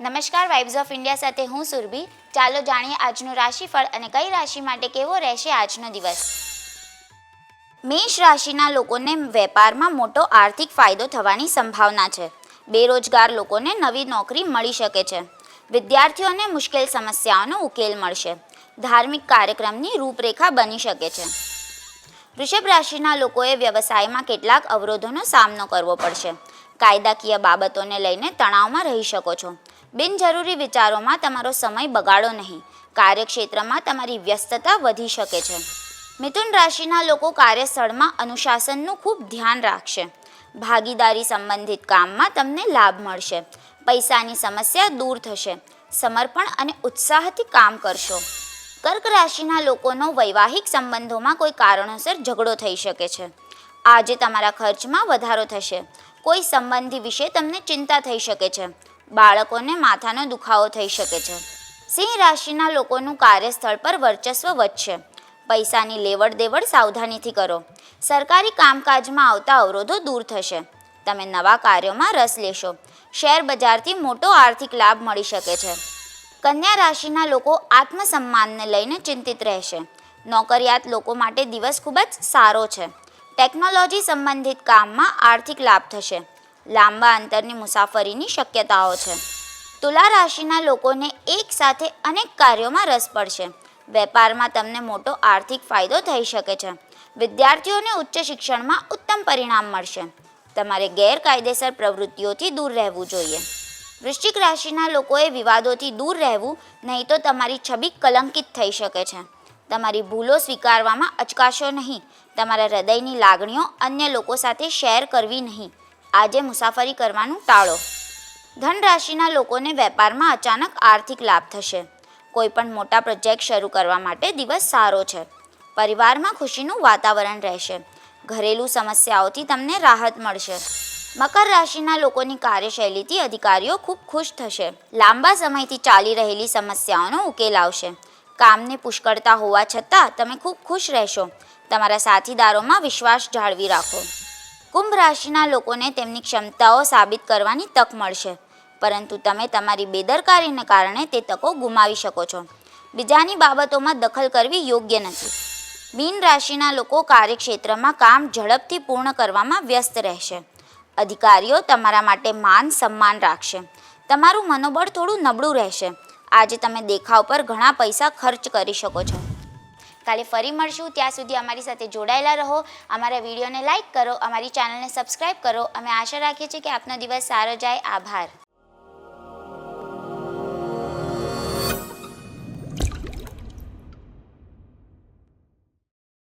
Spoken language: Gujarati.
નમસ્કાર વાઇબ્સ ઓફ ઇન્ડિયા સાથે હું સુરભી. ચાલો જાણીએ આજનું રાશિફળ અને કઈ રાશિ માટે કેવો રહેશે આજનો દિવસ. મેષ રાશિના લોકોને વેપારમાં મોટો આર્થિક ફાયદો થવાની સંભાવના છે. બેરોજગાર લોકોને નવી નોકરી મળી શકે છે. વિદ્યાર્થીઓને મુશ્કેલ સમસ્યાઓનો ઉકેલ મળશે. ધાર્મિક કાર્યક્રમની રૂપરેખા બની શકે છે. વૃષભ રાશિના લોકોએ વ્યવસાયમાં કેટલાક અવરોધોનો સામનો કરવો પડશે. કાયદાકીય બાબતોને લઈને તણાવમાં રહી શકો છો. બિનજરૂરી વિચારોમાં તમારો સમય બગાડો નહીં. કાર્યક્ષેત્રમાં તમારી વ્યસ્તતા વધી શકે છે. મિથુન રાશિના લોકો કાર્યસ્થળમાં અનુશાસનનું ખૂબ ધ્યાન રાખશે. ભાગીદારી સંબંધિત કામમાં તમને લાભ મળશે. પૈસાની સમસ્યા દૂર થશે. સમર્પણ અને ઉત્સાહથી કામ કરશો. કર્ક રાશિના લોકોનો વૈવાહિક સંબંધોમાં કોઈ કારણોસર ઝઘડો થઈ શકે છે. આજે તમારા ખર્ચમાં વધારો થશે. કોઈ સંબંધી વિશે તમને ચિંતા થઈ શકે છે. બાળકોને માથાનો દુખાવો થઈ શકે છે. સિંહ રાશિના લોકોનું કાર્યસ્થળ પર વર્ચસ્વ વધશે. પૈસાની લેવડ દેવડ સાવધાનીથી કરો. સરકારી કામકાજમાં આવતા અવરોધો દૂર થશે. તમે નવા કાર્યોમાં રસ લેશો. શેર બજારથી મોટો આર્થિક લાભ મળી શકે છે. કન્યા રાશિના લોકો આત્મસન્માનને લઈને ચિંતિત રહેશે. નોકરિયાત લોકો માટે દિવસ ખૂબ જ સારો છે. ટેકનોલોજી સંબંધિત કામમાં આર્થિક લાભ થશે. લાંબા અંતરની મુસાફરીની શક્યતાઓ છે. તુલા રાશિના લોકોને એક સાથે અનેક કાર્યોમાં રસ પડશે. વેપારમાં તમને મોટો આર્થિક ફાયદો થઈ શકે છે. વિદ્યાર્થીઓને ઉચ્ચ શિક્ષણમાં ઉત્તમ પરિણામ મળશે. તમારે ગેરકાયદેસર પ્રવૃત્તિઓથી દૂર રહેવું જોઈએ. વૃશ્ચિક રાશિના લોકોએ વિવાદોથી દૂર રહેવું નહીં તો તમારી છબી કલંકિત થઈ શકે છે. તમારી ભૂલો સ્વીકારવામાં અચકાશો નહીં. તમારા હૃદયની લાગણીઓ અન્ય લોકો સાથે શેર કરવી નહીં. આજે મુસાફરી કરવાનું ટાળો. ધન રાશિના લોકોને વેપારમાં અચાનક આર્થિક લાભ થશે. કોઈ પણ મોટા પ્રોજેક્ટ શરૂ કરવા માટે દિવસ સારો છે. પરિવારમાં ખુશીનું વાતાવરણ રહેશે. ઘરેલું સમસ્યાઓથી તમને રાહત મળશે. મકર રાશિના લોકોની કાર્યશૈલીથી અધિકારીઓ ખૂબ ખુશ થશે. લાંબા સમયથી ચાલી રહેલી સમસ્યાઓનો ઉકેલ આવશે. કામને પુષ્કળતા હોવા છતાં તમે ખૂબ ખુશ રહેશો. તમારા સાથીદારોમાં વિશ્વાસ જાળવી રાખો. કુંભ રાશિના લોકોને તેમની ક્ષમતાઓ સાબિત કરવાની તક મળશે. પરંતુ તમે તમારી બેદરકારીને કારણે તે તકો ગુમાવી શકો છો. બીજાની બાબતોમાં દખલ કરવી યોગ્ય નથી. મીન રાશિના લોકો કાર્યક્ષેત્રમાં કામ ઝડપથી પૂર્ણ કરવામાં વ્યસ્ત રહેશે. અધિકારીઓ તમારા માટે માન સન્માન રાખશે. તમારું મનોબળ થોડું નબળું રહેશે. આજે તમે દેખાવ પર ઘણા પૈસા ખર્ચ કરી શકો છો. કાલે ફરી મળશું. ત્યાં સુધી અમારી સાથે જોડાયેલા રહો. અમારા વિડીયોને લાઇક કરો, અમારી ચેનલને સબસ્ક્રાઈબ કરો. અમે આશા રાખીએ છીએ કે આપનો દિવસ સારો જાય. આભાર.